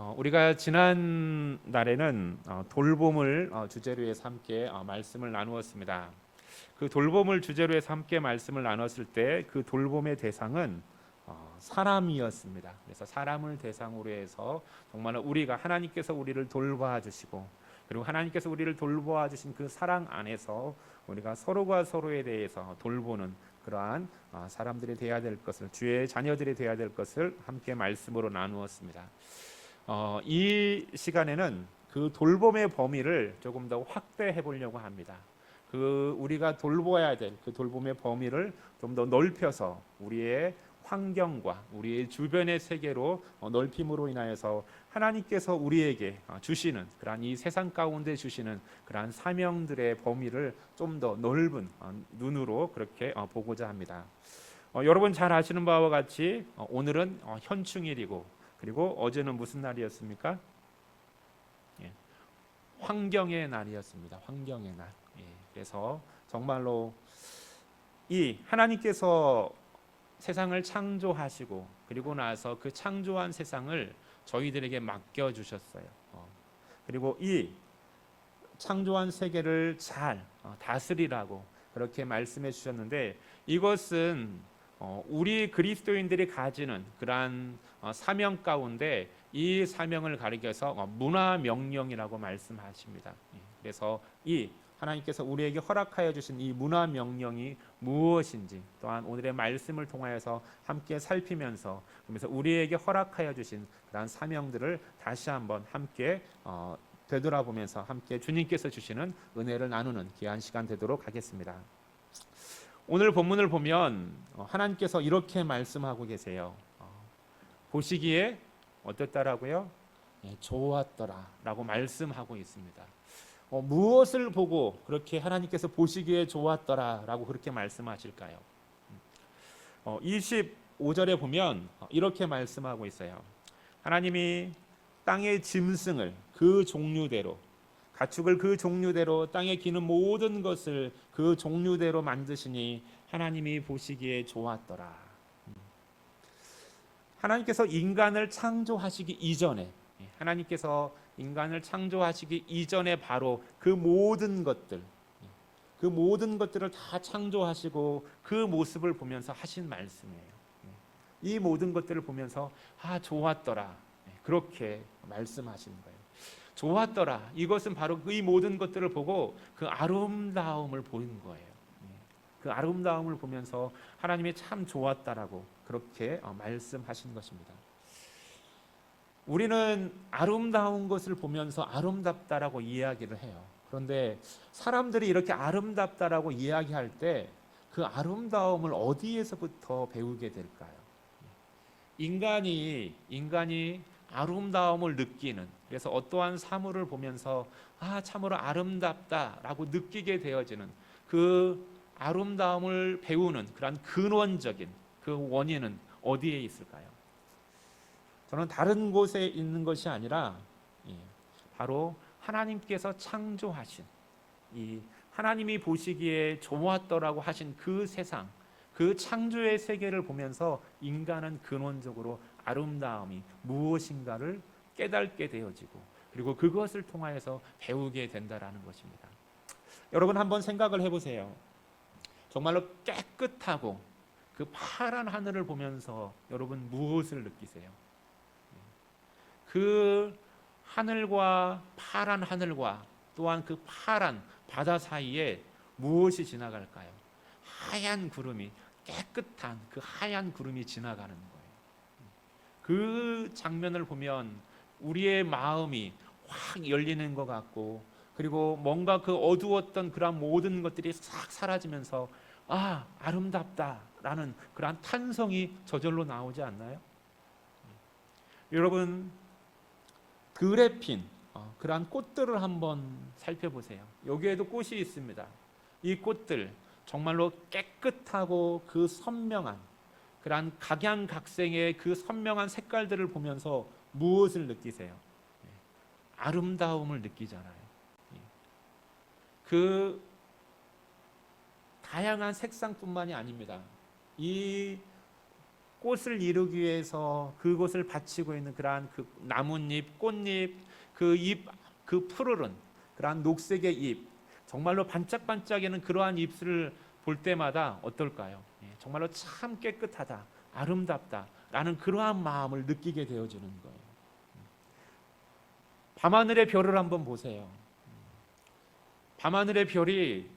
어, 우리가 지난 날에는 어, 돌봄을 어, 주제로 해서 함께 어, 말씀을 나누었습니다. 그 돌봄을 주제로 해서 함께 말씀을 나눴을 때 그 돌봄의 대상은 어, 사람이었습니다. 그래서 사람을 대상으로 해서 정말 우리가 하나님께서 우리를 돌봐 주시고 그리고 하나님께서 우리를 돌보아 주신 그 사랑 안에서 우리가 서로가 서로에 대해서 돌보는 그러한 어, 사람들이 되어야 될 것을 주의 자녀들이 되어야 될 것을 함께 말씀으로 나누었습니다. 어, 이 시간에는 그 돌봄의 범위를 조금 더 확대해 보려고 합니다. 그 우리가 돌보아야 될 그 돌봄의 범위를 좀 더 넓혀서 우리의 환경과 우리의 주변의 세계로 어, 넓힘으로 인하여서 하나님께서 우리에게 어, 주시는 그러한 이 세상 가운데 주시는 그러한 사명들의 범위를 좀 더 넓은 어, 눈으로 그렇게 어, 보고자 합니다. 어, 여러분 잘 아시는 바와 같이 어, 오늘은 어, 현충일이고 그리고 어제는 무슨 날이었습니까? 예, 환경의 날이었습니다. 환경의 날. 예, 그래서 정말로 이 하나님께서 세상을 창조하시고 그리고 나서 그 창조한 세상을 저희들에게 맡겨 주셨어요. 어, 그리고 이 창조한 세계를 잘 어, 다스리라고 그렇게 말씀해 주셨는데 이것은 어, 우리 그리스도인들이 가지는 그러한 어, 사명 가운데 이 사명을 가리켜서 어, 문화 명령이라고 말씀하십니다. 예, 그래서 이 하나님께서 우리에게 허락하여 주신 이 문화 명령이 무엇인지 또한 오늘의 말씀을 통하여서 함께 살피면서 그러면서 우리에게 허락하여 주신 그러한 사명들을 다시 한번 함께 어, 되돌아보면서 함께 주님께서 주시는 은혜를 나누는 귀한 시간 되도록 하겠습니다. 오늘 본문을 보면 어, 하나님께서 이렇게 말씀하고 계세요. 어, 보시기에 어떻다라고요? 예, 좋았더라라고 말씀하고 있습니다. 어, 무엇을 보고 그렇게 하나님께서 보시기에 좋았더라라고 그렇게 말씀하실까요? 어, 25절에 보면 어, 이렇게 말씀하고 있어요. 하나님이 땅의 짐승을 그 종류대로 가축을 그 종류대로 땅에 기는 모든 것을 그 종류대로 만드시니 하나님이 보시기에 좋았더라. 음. 하나님께서 인간을 창조하시기 이전에 예, 하나님께서 인간을 창조하시기 이전에 바로 그 모든 것들 예, 그 모든 것들을 다 창조하시고 그 모습을 보면서 하신 말씀이에요. 예. 이 모든 것들을 보면서 아 좋았더라 예, 그렇게 말씀하시는 거예요. 좋았더라. 이것은 바로 이 모든 것들을 보고 그 아름다움을 보인 거예요. 예. 그 아름다움을 보면서 하나님이 참 좋았다라고 그렇게 어, 말씀하신 것입니다. 우리는 아름다운 것을 보면서 아름답다라고 이야기를 해요. 그런데 사람들이 이렇게 아름답다라고 이야기할 때 그 아름다움을 어디에서부터 배우게 될까요? 인간이 인간이 아름다움을 느끼는 그래서 어떠한 사물을 보면서 아 참으로 아름답다라고 느끼게 되어지는 그 아름다움을 배우는 그런 근원적인 그 원인은 어디에 있을까요? 저는 다른 곳에 있는 것이 아니라 예, 바로 하나님께서 창조하신 이 하나님이 보시기에 좋았더라고 하신 그 세상 그 창조의 세계를 보면서 인간은 근원적으로 아름다움이 무엇인가를 깨닫게 되어지고 그리고 그것을 통하여서 배우게 된다라는 것입니다. 여러분 한번 생각을 해보세요. 정말로 깨끗하고 그 파란 하늘을 보면서 여러분 무엇을 느끼세요? 그 하늘과 파란 하늘과 또한 그 파란 바다 사이에 무엇이 지나갈까요? 하얀 구름이 깨끗한 그 하얀 구름이 지나가는 거예요. 그 장면을 보면 우리의 마음이 확 열리는 것 같고 그리고 뭔가 그 어두웠던 그런 모든 것들이 싹 사라지면서 아 아름답다라는 그러한 탄성이 저절로 나오지 않나요? 여러분 들에 핀 어, 그러한 꽃들을 한번 살펴보세요. 여기에도 꽃이 있습니다. 이 꽃들 정말로 깨끗하고 그 선명한 그러한 각양각색의 그 선명한 색깔들을 보면서 무엇을 느끼세요? 예, 아름다움을 느끼잖아요. 예. 그 다양한 색상뿐만이 아닙니다. 이 꽃을 이루기 위해서 그곳을 바치고 있는 그러한 그 나뭇잎, 꽃잎, 그 잎, 그 푸르른 그러한 녹색의 잎, 정말로 반짝반짝이는 그러한 잎을 볼 때마다 어떨까요? 예, 정말로 참 깨끗하다, 아름답다 라는 그러한 마음을 느끼게 되어지는 거예요. 밤하늘의 별을 한번 보세요. 밤하늘의 별이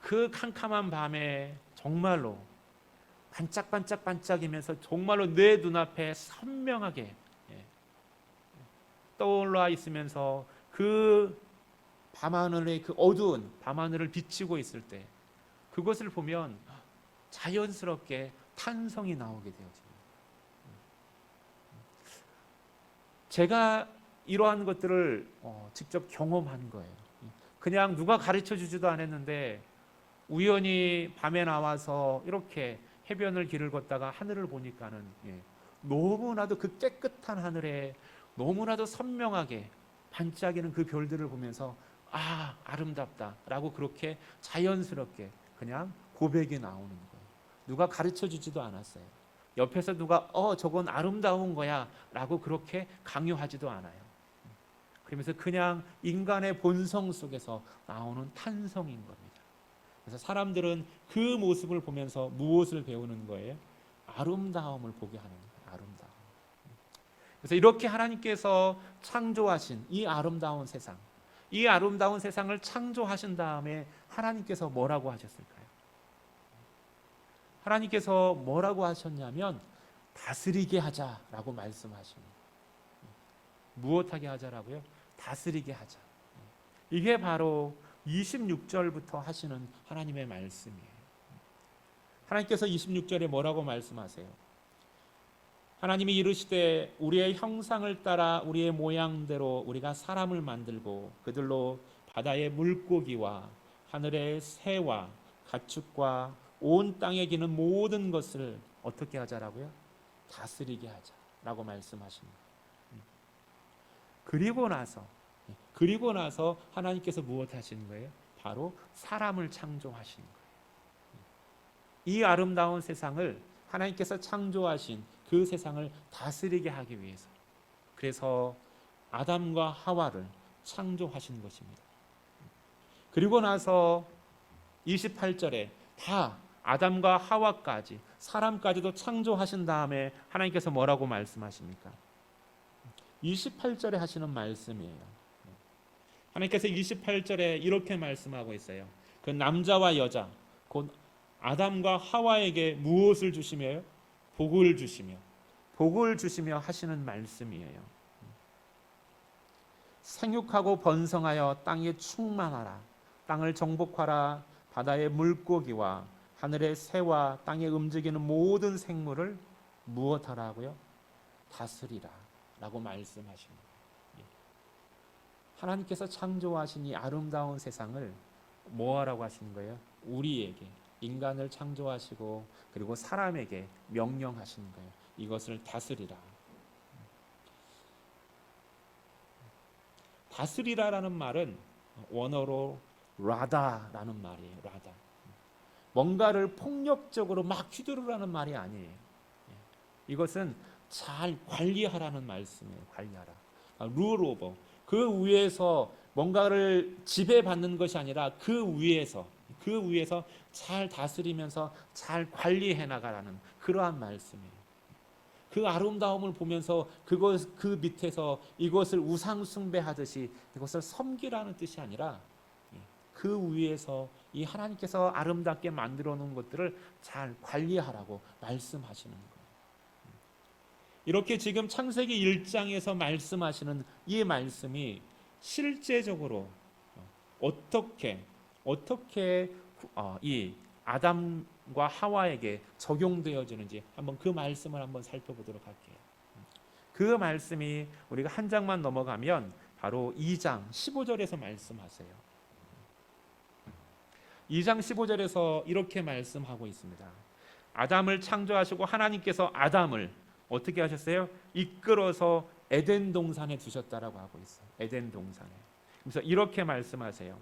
그 캄캄한 밤에 정말로 반짝반짝 반짝이면서 정말로 내 눈앞에 선명하게 예, 떠올라 있으면서 그 밤하늘의 그 어두운 밤하늘을 비치고 있을 때 그것을 보면 자연스럽게 탄성이 나오게 되어집니다. 제가 이러한 것들을 어, 직접 경험한 거예요. 그냥 누가 가르쳐 주지도 않았는데 우연히 밤에 나와서 이렇게 해변을 길을 걷다가 하늘을 보니까는 예, 너무나도 그 깨끗한 하늘에 너무나도 선명하게 반짝이는 그 별들을 보면서 아 아름답다라고 그렇게 자연스럽게 그냥 고백이 나오는 거예요. 누가 가르쳐 주지도 않았어요. 옆에서 누가 어 저건 아름다운 거야라고 그렇게 강요하지도 않아요. 그러면서 그냥 인간의 본성 속에서 나오는 탄성인 겁니다. 그래서 사람들은 그 모습을 보면서 무엇을 배우는 거예요? 아름다움을 보게 하는 거예요. 아름다움. 그래서 이렇게 하나님께서 창조하신 이 아름다운 세상, 이 아름다운 세상을 창조하신 다음에 하나님께서 뭐라고 하셨을까요? 하나님께서 뭐라고 하셨냐면 다스리게 하자라고 말씀하십니다. 무엇하게 하자라고요? 다스리게 하자. 이게 바로 26절부터 하시는 하나님의 말씀이에요. 하나님께서 26절에 뭐라고 말씀하세요? 하나님이 이르시되 우리의 형상을 따라 우리의 모양대로 우리가 사람을 만들고 그들로 바다의 물고기와 하늘의 새와 가축과 온 땅에 기는 모든 것을 어떻게 하자라고요? 다스리게 하자라고 말씀하십니다. 그리고 나서 그리고 나서 하나님께서 무엇 하시는 거예요? 바로 사람을 창조하신 거예요. 이 아름다운 세상을 하나님께서 창조하신 그 세상을 다스리게 하기 위해서 그래서 아담과 하와를 창조하신 것입니다. 그리고 나서 28절에 다 아담과 하와까지 사람까지도 창조하신 다음에 하나님께서 뭐라고 말씀하십니까? 28절에 하시는 말씀이에요. 하나님께서 28절에 이렇게 말씀하고 있어요. 그 남자와 여자 곧 아담과 하와에게 무엇을 주시며요? 복을 주시며 복을 주시며 하시는 말씀이에요. 생육하고 번성하여 땅에 충만하라. 땅을 정복하라. 바다의 물고기와 하늘의 새와 땅에 움직이는 모든 생물을 무엇하라고요? 다스리라. 라고 말씀하십니다. 예. 하나님께서 창조하신 이 아름다운 세상을 뭐하라고 하시는 거예요? 우리에게 인간을 창조하시고 그리고 사람에게 명령하시는 거예요. 이것을 다스리라. 다스리라라는 말은 원어로 라다라는 말이에요. 라다. 뭔가를 폭력적으로 막 휘두르라는 말이 아니에요. 예. 이것은 잘 관리하라는 말씀이에요. 관리하라. 룰 오버. 그 위에서 뭔가를 지배받는 것이 아니라 그 위에서 그 위에서 잘 다스리면서 잘 관리해 나가라는 그러한 말씀이에요. 그 아름다움을 보면서 그것 그 밑에서 이것을 우상 숭배하듯이 이것을 섬기라는 뜻이 아니라 그 위에서 이 하나님께서 아름답게 만들어 놓은 것들을 잘 관리하라고 말씀하시는 거예요. 이렇게 지금 창세기 1장에서 말씀하시는 이 말씀이 실제적으로 어떻게 어떻게 어, 이 아담과 하와에게 적용되어지는지 한번 그 말씀을 한번 살펴보도록 할게요. 그 말씀이 우리가 한 장만 넘어가면 바로 2장 15절에서 말씀하세요. 2장 15절에서 이렇게 말씀하고 있습니다. 아담을 창조하시고 하나님께서 아담을 어떻게 하셨어요? 이끌어서 에덴 동산에 두셨다라고 하고 있어요. 에덴 동산에. 그래서 이렇게 말씀하세요.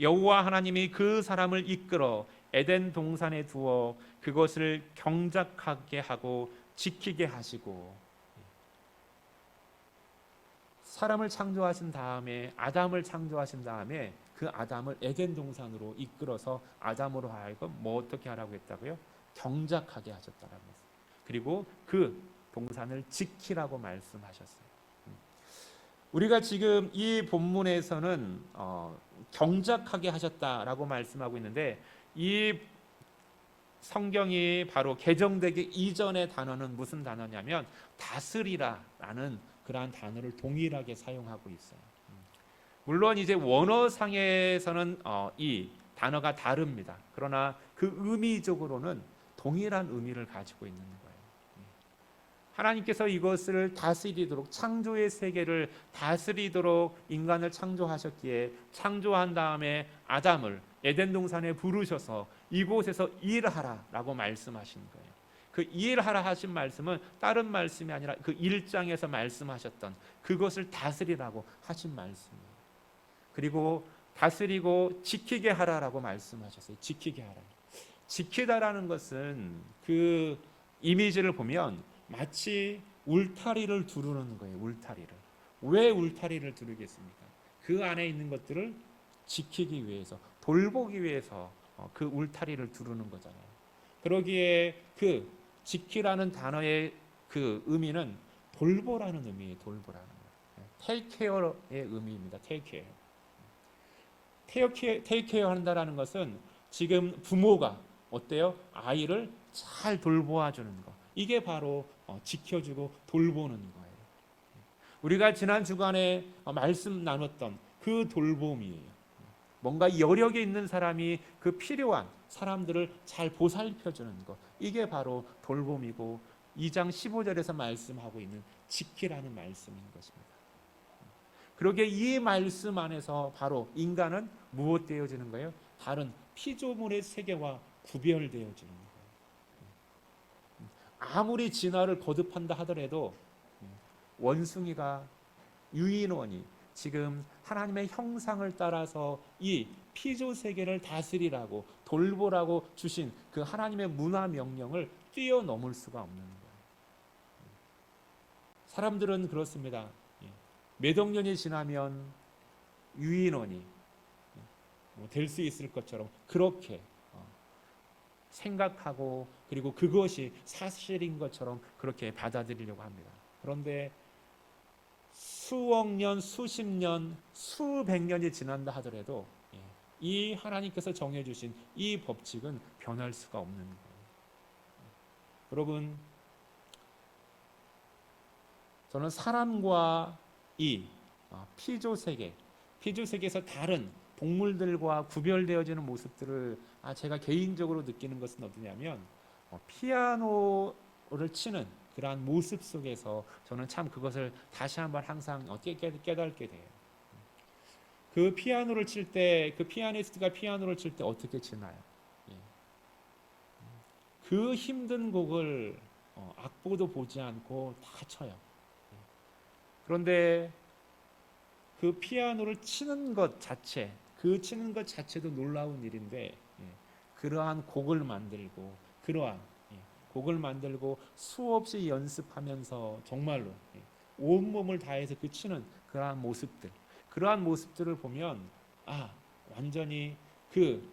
여호와 하나님이 그 사람을 이끌어 에덴 동산에 두어 그것을 경작하게 하고 지키게 하시고 사람을 창조하신 다음에 아담을 창조하신 다음에 그 아담을 에덴 동산으로 이끌어서 아담으로 하여금 뭐 어떻게 하라고 했다고요? 경작하게 하셨다라는 거죠. 그리고 그 동산을 지키라고 말씀하셨어요. 음. 우리가 지금 이 본문에서는 어, 경작하게 하셨다라고 말씀하고 있는데 이 성경이 바로 개정되기 이전의 단어는 무슨 단어냐면 다스리라라는 그러한 단어를 동일하게 사용하고 있어요. 음. 물론 이제 원어상에서는 어, 이 단어가 다릅니다. 그러나 그 의미적으로는 동일한 의미를 가지고 있는 거예요. 음. 하나님께서 이것을 다스리도록 창조의 세계를 다스리도록 인간을 창조하셨기에 창조한 다음에 아담을 에덴 동산에 부르셔서 이곳에서 일하라라고 말씀하신 거예요. 그 일하라 하신 말씀은 다른 말씀이 아니라 그 1장에서 말씀하셨던 그것을 다스리라고 하신 말씀이에요. 그리고 다스리고 지키게 하라라고 말씀하셨어요. 지키게 하라. 지키다라는 것은 그 이미지를 보면 마치 울타리를 두르는 거예요. 울타리를. 왜 울타리를 두르겠습니까? 그 안에 있는 것들을 지키기 위해서, 돌보기 위해서 어, 그 울타리를 두르는 거잖아요. 그러기에 그 지키라는 단어의 그 의미는 돌보라는 의미예요. 돌보라는 거. take care의 의미입니다. Care 한다라는 것은 지금 부모가 어때요? 아이를 잘 돌보아 주는 거. 이게 바로 어, 지켜주고 돌보는 거예요. 우리가 지난 주간에 어, 말씀 나눴던 그 돌봄이에요. 뭔가 여력에 있는 사람이 그 필요한 사람들을 잘 보살펴 주는 것. 이게 바로 돌봄이고 2장 15절에서 말씀하고 있는 지키라는 말씀인 것입니다. 그러게 이 말씀 안에서 바로 인간은 무엇 되어지는 거예요? 다른 피조물의 세계와 구별되어지는 거예요. 아무리 진화를 거듭한다 하더라도 원숭이가 유인원이 지금 하나님의 형상을 따라서 이 피조 세계를 다스리라고 돌보라고 주신 그 하나님의 문화 명령을 뛰어넘을 수가 없는 거예요. 사람들은 그렇습니다. 몇 억 년이 지나면 유인원이 뭐 될 수 있을 것처럼 그렇게 어, 생각하고 그리고 그것이 사실인 것처럼 그렇게 받아들이려고 합니다. 그런데 수억 년, 수십 년, 수백 년이 지난다 하더라도 예, 이 하나님께서 정해주신 이 법칙은 변할 수가 없는 거예요. 여러분, 저는 사람과 이 어, 피조 세계, 피조 세계에서 다른 동물들과 구별되어지는 모습들을 아, 제가 개인적으로 느끼는 것은 어떠냐면 어, 피아노를 치는 그러한 모습 속에서 저는 참 그것을 다시 한번 항상 어떻게 깨닫게 돼요. 그 피아노를 칠 때, 그 피아니스트가 피아노를 칠 때 어떻게 치나요? 예. 그 힘든 곡을 어, 악보도 보지 않고 다 쳐요. 예. 그런데 그 피아노를 치는 것 자체, 그 치는 것 자체도 놀라운 일인데 예. 그러한 곡을 만들고 그러한 곡을 만들고 수없이 연습하면서 정말로 온 몸을 다해서 그 치는 그러한 모습들, 그러한 모습들을 보면 아 완전히 그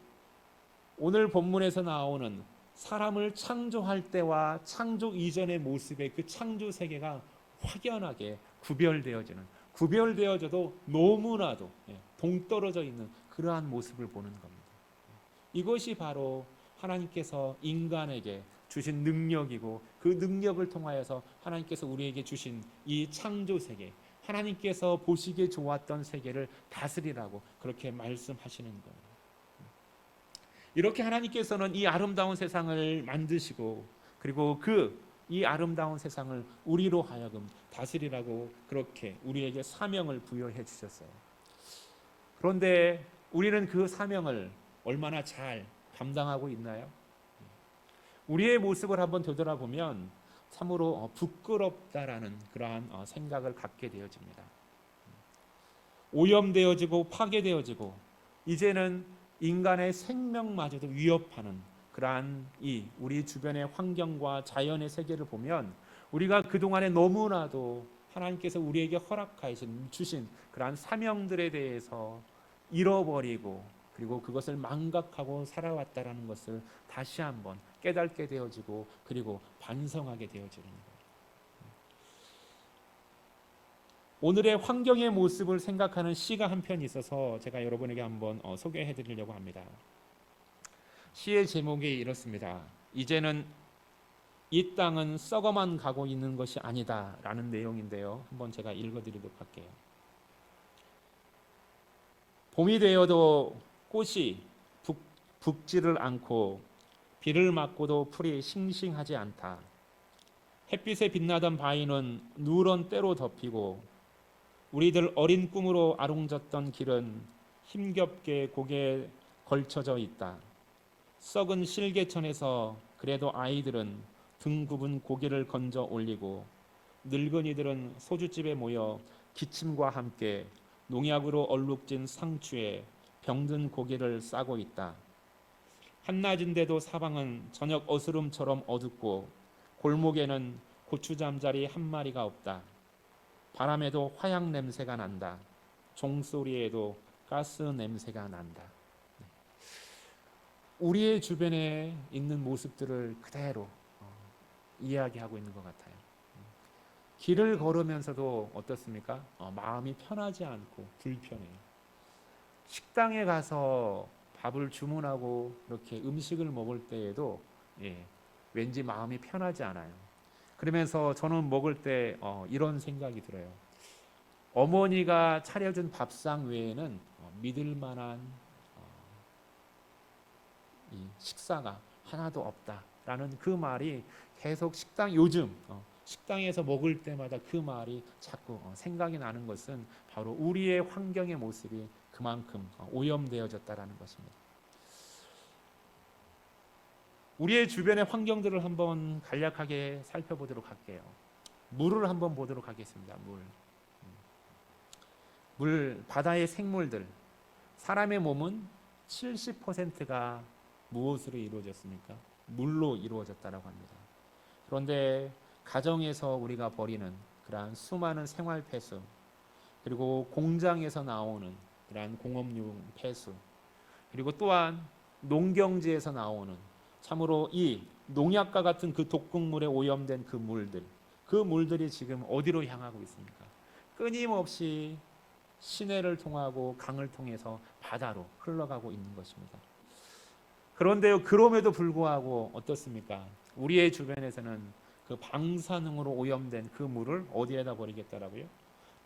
오늘 본문에서 나오는 사람을 창조할 때와 창조 이전의 모습의 그 창조 세계가 확연하게 구별되어지는 구별되어져도 너무나도 동떨어져 있는 그러한 모습을 보는 겁니다. 이것이 바로 하나님께서 인간에게 주신 능력이고 그 능력을 통하여서 하나님께서 우리에게 주신 이 창조 세계, 하나님께서 보시기에 좋았던 세계를 다스리라고 그렇게 말씀하시는 거예요. 이렇게 하나님께서는 이 아름다운 세상을 만드시고 그리고 그 이 아름다운 세상을 우리로 하여금 다스리라고 그렇게 우리에게 사명을 부여해 주셨어요. 그런데 우리는 그 사명을 얼마나 잘 감당하고 있나요? 우리의 모습을 한번 되돌아보면 참으로 어, 부끄럽다라는 그러한 어, 생각을 갖게 되어집니다. 오염되어지고 파괴되어지고 이제는 인간의 생명마저도 위협하는 그러한 이 우리 주변의 환경과 자연의 세계를 보면 우리가 그 동안에 너무나도 하나님께서 우리에게 허락하신 주신 그러한 사명들에 대해서 잃어버리고 그리고 그것을 망각하고 살아왔다라는 것을 다시 한번 깨닫게 되어지고 그리고 반성하게 되어지는 거예요. 오늘의 환경의 모습을 생각하는 시가 한 편 있어서 제가 여러분에게 한번 어, 소개해 드리려고 합니다. 시의 제목이 이렇습니다. 이제는 이 땅은 썩어만 가고 있는 것이 아니다라는 내용인데요. 한번 제가 읽어 드리도록 할게요. 봄이 되어도 꽃이 북, 북지를 않고 비를 맞고도 풀이 싱싱하지 않다. 햇빛에 빛나던 바위는 누런 때로 덮이고 우리들 어린 꿈으로 아롱졌던 길은 힘겹게 고개에 걸쳐져 있다. 썩은 실개천에서 그래도 아이들은 등 굽은 고개를 건져 올리고 늙은이들은 소주집에 모여 기침과 함께 농약으로 얼룩진 상추에 병든 고기를 싸고 있다. 한낮인데도 사방은 저녁 어스름처럼 어둡고 골목에는 고추 잠자리 한 마리가 없다. 바람에도 화약 냄새가 난다. 종소리에도 가스 냄새가 난다. 우리의 주변에 있는 모습들을 그대로 어, 이야기하고 있는 것 같아요. 길을 걸으면서도 어떻습니까? 어, 마음이 편하지 않고 불편해요. 식당에 가서 밥을 주문하고 이렇게 음식을 먹을 때에도 예, 왠지 마음이 편하지 않아요. 그러면서 저는 먹을 때 어, 이런 생각이 들어요. 어머니가 차려준 밥상 외에는 어, 믿을 만한 어, 이 식사가 하나도 없다라는 그 말이 계속 식당 요즘 어, 식당에서 먹을 때마다 그 말이 자꾸 어, 생각이 나는 것은 바로 우리의 환경의 모습이 그만큼 어, 오염되어졌다라는 것입니다. 우리의 주변의 환경들을 한번 간략하게 살펴보도록 할게요. 물을 한번 보도록 하겠습니다. 물. 음. 물 바다의 생물들 사람의 몸은 70%가 무엇으로 이루어졌습니까? 물로 이루어졌다라고 합니다. 그런데 가정에서 우리가 버리는 그러한 수많은 생활 폐수 그리고 공장에서 나오는 그러한 공업용 폐수 그리고 또한 농경지에서 나오는 참으로 이 농약과 같은 그 독극물에 오염된 그 물들 그 물들이 지금 어디로 향하고 있습니까? 끊임없이 시내를 통하고 강을 통해서 바다로 흘러가고 있는 것입니다. 그런데요, 그럼에도 불구하고 어떻습니까? 우리의 주변에서는 그 방사능으로 오염된 그 물을 어디에다 버리겠다라고요?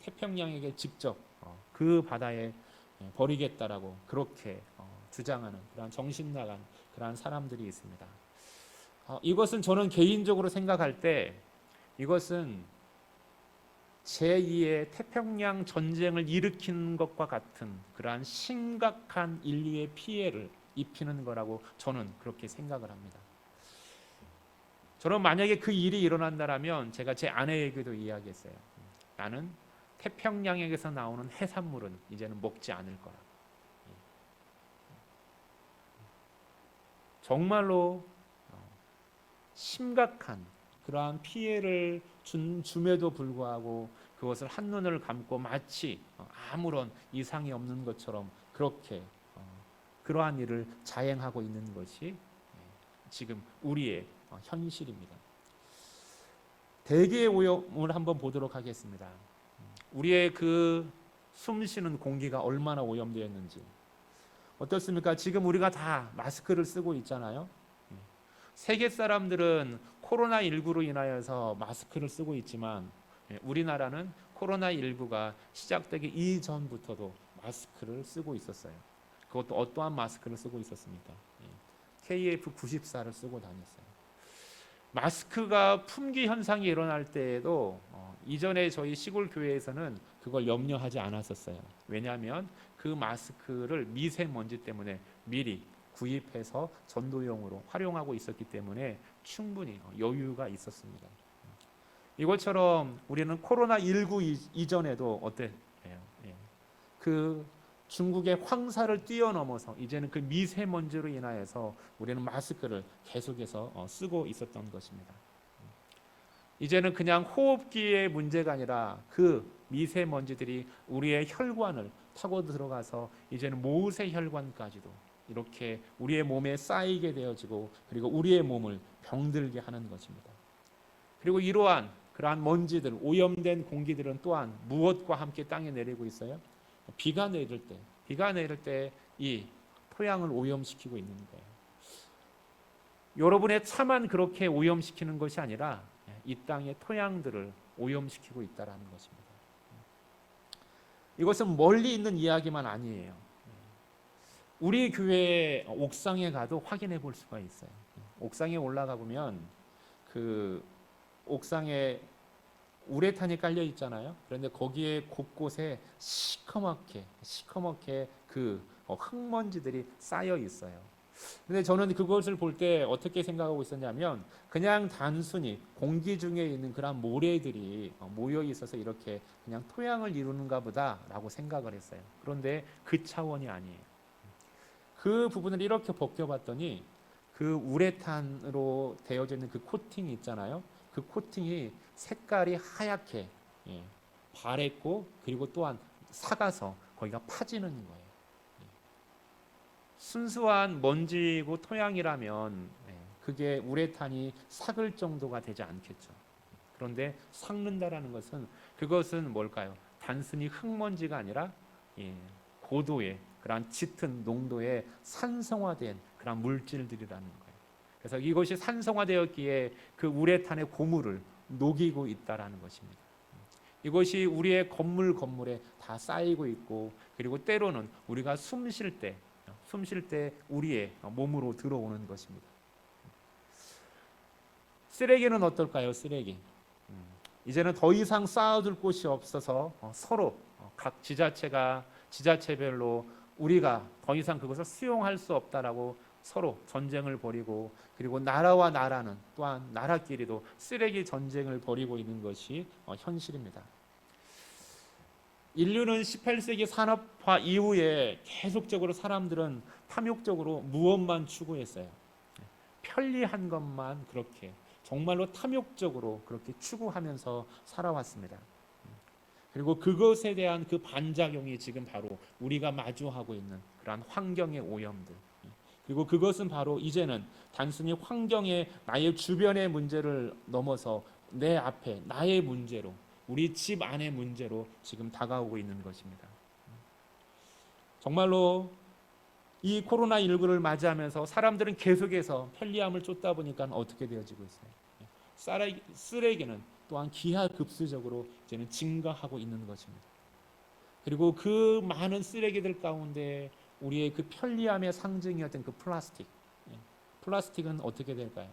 태평양에게 직접 어, 그 바다에 예, 버리겠다라고 그렇게 어, 주장하는 그런 정신 나간 그러한 사람들이 있습니다. 어, 이것은 저는 개인적으로 생각할 때 이것은 제2의 태평양 전쟁을 일으킨 것과 같은 그러한 심각한 인류의 피해를 입히는 거라고 저는 그렇게 생각을 합니다. 저는 만약에 그 일이 일어난다라면 제가 제 아내에게도 이야기했어요. 나는 태평양에서 나오는 해산물은 이제는 먹지 않을 거라. 정말로 어, 심각한 그러한 피해를 준, 줌에도 불구하고 그것을 한눈을 감고 마치 어, 아무런 이상이 없는 것처럼 그렇게 어, 그러한 일을 자행하고 있는 것이 예, 지금 우리의 현실입니다. 대기의 오염을 한번 보도록 하겠습니다. 우리의 그 숨쉬는 공기가 얼마나 오염되었는지 어떻습니까? 지금 우리가 다 마스크를 쓰고 있잖아요. 예. 세계 사람들은 코로나 19로 인하여서 마스크를 쓰고 있지만 예, 우리나라는 코로나 19가 시작되기 이전부터도 마스크를 쓰고 있었어요. 그것도 어떠한 마스크를 쓰고 있었습니까? KF94를 쓰고 다녔어요. 마스크가 품귀 현상이 일어날 때에도 어, 이전에 저희 시골 교회에서는 그걸 염려하지 않았었어요. 왜냐하면 그 마스크를 미세먼지 때문에 미리 구입해서 전도용으로 활용하고 있었기 때문에 충분히 여유가 있었습니다. 이것처럼 우리는 코로나 19 이전에도 어때? 예. 그 중국의 황사를 뛰어넘어서 이제는 그 미세먼지로 인하여서 우리는 마스크를 계속해서 어, 쓰고 있었던 것입니다. 이제는 그냥 호흡기의 문제가 아니라 그 미세먼지들이 우리의 혈관을 타고 들어가서 이제는 모세 혈관까지도 이렇게 우리의 몸에 쌓이게 되어지고 그리고 우리의 몸을 병들게 하는 것입니다. 그리고 이러한 그러한 먼지들, 오염된 공기들은 또한 무엇과 함께 땅에 내리고 있어요? 비가 내릴 때, 비가 내릴 때 이 토양을 오염시키고 있는 거예요. 여러분의 차만 그렇게 오염시키는 것이 아니라 이 땅의 토양들을 오염시키고 있다라는 것입니다. 이것은 멀리 있는 이야기만 아니에요. 우리 교회 옥상에 가도 확인해 볼 수가 있어요. 옥상에 올라가 보면 그 옥상에 우레탄이 깔려 있잖아요. 그런데 거기에 곳곳에 시커멓게 시커멓게 그 어, 흙먼지들이 쌓여 있어요. 근데 저는 그것을 볼 때 어떻게 생각하고 있었냐면 그냥 단순히 공기 중에 있는 그런 모래들이 어, 모여 있어서 이렇게 그냥 토양을 이루는가 보다라고 생각을 했어요. 그런데 그 차원이 아니에요. 그 부분을 이렇게 벗겨봤더니 그 우레탄으로 되어져 있는 그 코팅이 있잖아요. 그 코팅이 색깔이 하얗게 예, 바랬고 그리고 또한 삭아서 거기가 파지는 거예요. 예. 순수한 먼지고 토양이라면 예, 그게 우레탄이 삭을 정도가 되지 않겠죠. 그런데 삭는다라는 것은 그것은 뭘까요? 단순히 흙먼지가 아니라 예, 고도의 그러한 짙은 농도의 산성화된 그런 물질들이라는 거예요. 그래서 이것이 산성화되었기에 그 우레탄의 고물을 녹이고 있다라는 것입니다. 이것이 우리의 건물 건물에 다 쌓이고 있고 그리고 때로는 우리가 숨 쉴 때, 숨 쉴 때 우리의 몸으로 들어오는 것입니다. 쓰레기는 어떨까요? 쓰레기. 음, 이제는 더 이상 쌓아둘 곳이 없어서 어, 서로 어, 각 지자체가 지자체별로 우리가 더 이상 그것을 수용할 수 없다라고 서로 전쟁을 벌이고 그리고 나라와 나라는 또한 나라끼리도 쓰레기 전쟁을 벌이고 있는 것이 어, 현실입니다. 인류는 18세기 산업화 이후에 계속적으로 사람들은 탐욕적으로 무엇만 추구했어요. 편리한 것만 그렇게 정말로 탐욕적으로 그렇게 추구하면서 살아왔습니다. 그리고 그것에 대한 그 반작용이 지금 바로 우리가 마주하고 있는 그러한 환경의 오염들. 그리고 그것은 바로 이제는 단순히 환경의 나의 주변의 문제를 넘어서 내 앞에 나의 문제로 우리 집 안의 문제로 지금 다가오고 있는 것입니다. 정말로 이 코로나 19를 맞이하면서 사람들은 계속해서 편리함을 쫓다 보니까 어떻게 되어지고 있어요? 쓰레기, 쓰레기는 또한 기하급수적으로 이제는 증가하고 있는 것입니다. 그리고 그 많은 쓰레기들 가운데 우리의 그 편리함의 상징이었던 그 플라스틱, 예. 플라스틱은 어떻게 될까요?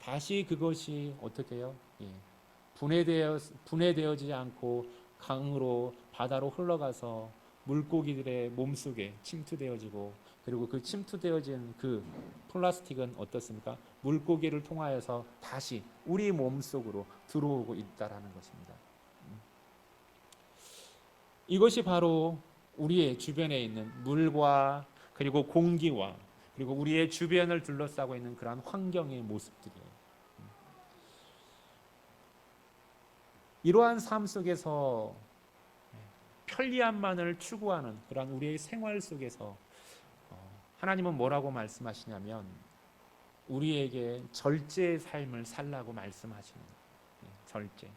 다시 그것이 어떻게 해요? 예. 분해되어 분해되어지지 않고 강으로 바다로 흘러가서 물고기들의 몸속에 침투되어지고 그리고 그 침투되어진 그 플라스틱은 어떻습니까? 물고기를 통하여서 다시 우리 몸 속으로 들어오고 있다라는 것입니다. 음. 이것이 바로 우리의 주변에 있는 물과 그리고 공기와 그리고 우리의 주변을 둘러싸고 있는 그러한 환경의 모습들이에요. 음. 이러한 삶 속에서 편리함만을 추구하는 그러한 우리의 생활 속에서 어, 하나님은 뭐라고 말씀하시냐면 우리에게 절제의 삶을 살라고 말씀하시는 거예요. 절제.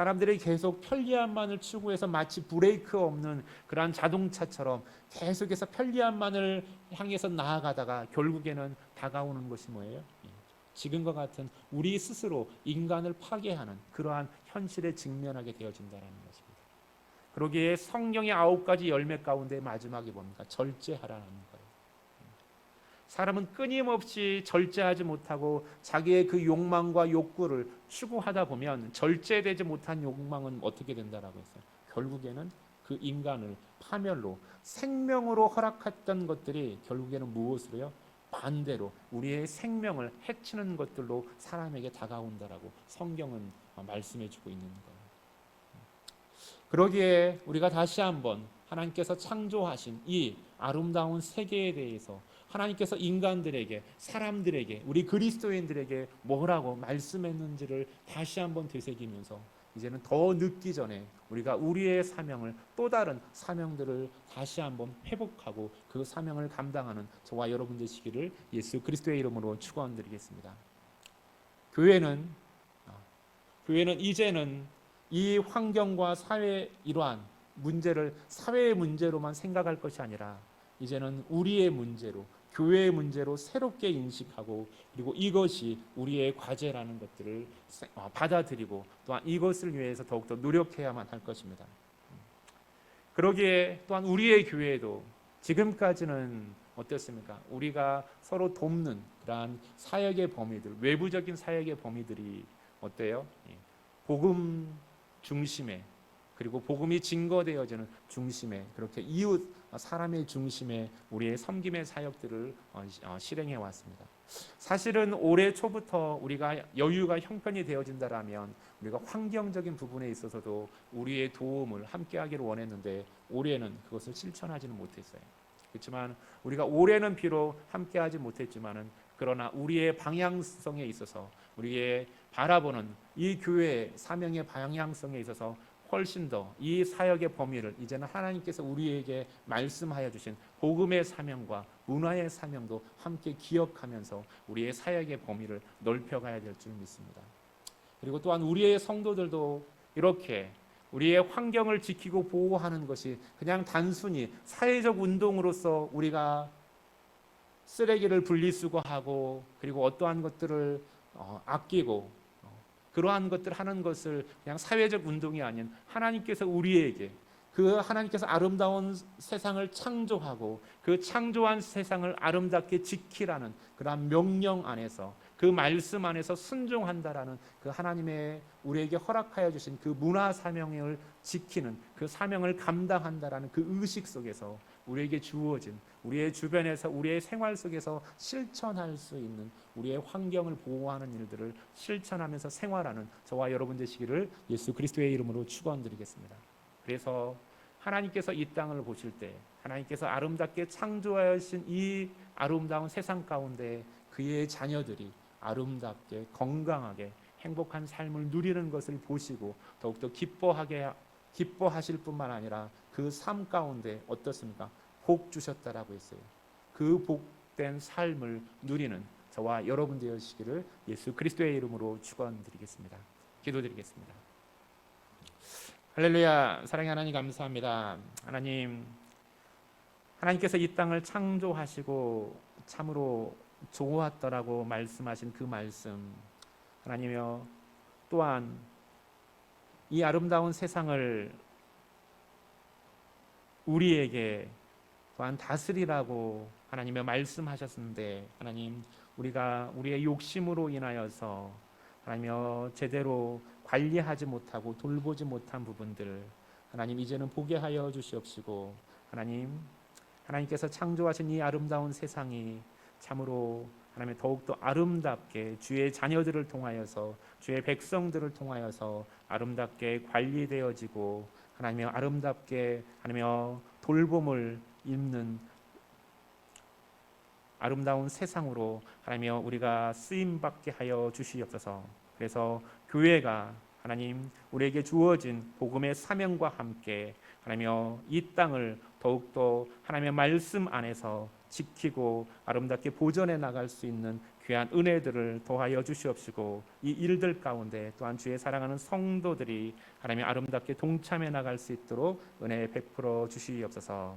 사람들이 계속 편리함만을 추구해서 마치 브레이크 없는 그러한 자동차처럼 계속해서 편리함만을 향해서 나아가다가 결국에는 다가오는 것이 뭐예요? 예. 지금과 같은 우리 스스로 인간을 파괴하는 그러한 현실에 직면하게 되어진다는 것입니다. 그러기에 성경의 아홉 가지 열매 가운데 마지막이 뭡니까? 절제하라는 거예요. 사람은 끊임없이 절제하지 못하고 자기의 그 욕망과 욕구를 추구하다 보면 절제되지 못한 욕망은 어떻게 된다라고 했어요. 결국에는 그 인간을 파멸로 생명으로 허락했던 것들이 결국에는 무엇으로요? 반대로 우리의 생명을 해치는 것들로 사람에게 다가온다라고 성경은 말씀해 주고 있는 거예요. 그러기에 우리가 다시 한번 하나님께서 창조하신 이 아름다운 세계에 대해서 하나님께서 인간들에게 사람들에게 우리 그리스도인들에게 뭐라고 말씀했는지를 다시 한번 되새기면서 이제는 더 늦기 전에 우리가 우리의 사명을 또 다른 사명들을 다시 한번 회복하고 그 사명을 감당하는 저와 여러분 되시기를 예수 그리스도의 이름으로 축원드리겠습니다. 교회는 아, 교회는 이제는 이 환경과 사회 이러한 문제를 사회의 문제로만 생각할 것이 아니라 이제는 우리의 문제로 교회의 문제로 새롭게 인식하고 그리고 이것이 우리의 과제라는 것들을 세- 어, 받아들이고 또한 이것을 위해서 더욱더 노력해야만 할 것입니다. 그러기에 또한 우리의 교회도 지금까지는 어떻습니까? 우리가 서로 돕는 그러한 사역의 범위들, 외부적인 사역의 범위들이 어때요? 예. 복음 중심에 그리고 복음이 증거되어지는 중심에 그렇게 이웃 어, 사람의 중심에 우리의 섬김의 사역들을 어, 시- 어, 실행해 왔습니다. 사실은 올해 초부터 우리가 여유가 형편이 되어진다라면 우리가 환경적인 부분에 있어서도 우리의 도움을 함께하기를 원했는데 올해는 그것을 실천하지는 못했어요. 그렇지만 우리가 올해는 비록 함께하지 못했지만은 그러나 우리의 방향성에 있어서 우리의 바라보는 이 교회의 사명의 방향성에 있어서 훨씬 더 이 사역의 범위를 이제는 하나님께서 우리에게 말씀하여 주신 복음의 사명과 문화의 사명도 함께 기억하면서 우리의 사역의 범위를 넓혀가야 될 줄 믿습니다. 그리고 또한 우리의 성도들도 이렇게 우리의 환경을 지키고 보호하는 것이 그냥 단순히 사회적 운동으로서 우리가 쓰레기를 분리수거하고 그리고 어떠한 것들을 어, 아끼고 어, 그러한 것들 하는 것을 그냥 사회적 운동이 아닌 하나님께서 우리에게 그 하나님께서 아름다운 세상을 창조하고 그 창조한 세상을 아름답게 지키라는 그러한 명령 안에서 그 말씀 안에서 순종한다라는 그 하나님의 우리에게 허락하여 주신 그 문화 사명을 지키는 그 사명을 감당한다라는 그 의식 속에서 우리에게 주어진 우리의 주변에서 우리의 생활 속에서 실천할 수 있는 우리의 환경을 보호하는 일들을 실천하면서 생활하는 저와 여러분 되시기를 예수 그리스도의 이름으로 축원드리겠습니다. 그래서 하나님께서 이 땅을 보실 때 하나님께서 아름답게 창조하신 이 아름다운 세상 가운데 그의 자녀들이 아름답게 건강하게 행복한 삶을 누리는 것을 보시고 더욱더 기뻐하게 기뻐하실 뿐만 아니라 그 삶 가운데 어떻습니까? 복 주셨다라고 했어요. 그 복된 삶을 누리는 저와 여러분 되시기를 예수 그리스도의 이름으로 축원드리겠습니다. 기도드리겠습니다. 할렐루야 사랑의 하나님 감사합니다. 하나님 하나님께서 이 땅을 창조하시고 참으로 좋았더라고 말씀하신 그 말씀 하나님여 또한 이 아름다운 세상을 우리에게 또한 다스리라고 하나님의 말씀하셨는데 하나님 우리가 우리의 욕심으로 인하여서 하나님여 제대로 관리하지 못하고 돌보지 못한 부분들 하나님 이제는 보게 하여 주시옵시고 하나님 하나님께서 창조하신 이 아름다운 세상이 참으로 하나님 더욱더 아름답게 주의 자녀들을 통하여서 주의 백성들을 통하여서 아름답게 관리되어지고 하나님의 아름답게 하나님의 돌봄을 입는 아름다운 세상으로 하나님여 우리가 쓰임 받게 하여 주시옵소서. 그래서 교회가 하나님 우리에게 주어진 복음의 사명과 함께 하나님여 이 땅을 더욱더 하나님의 말씀 안에서 지키고 아름답게 보존해 나갈 수 있는 귀한 은혜들을 더하여 주시옵시고 이 일들 가운데 또한 주의 사랑하는 성도들이 하나님의 아름답게 동참해 나갈 수 있도록 은혜 베풀어 주시옵소서.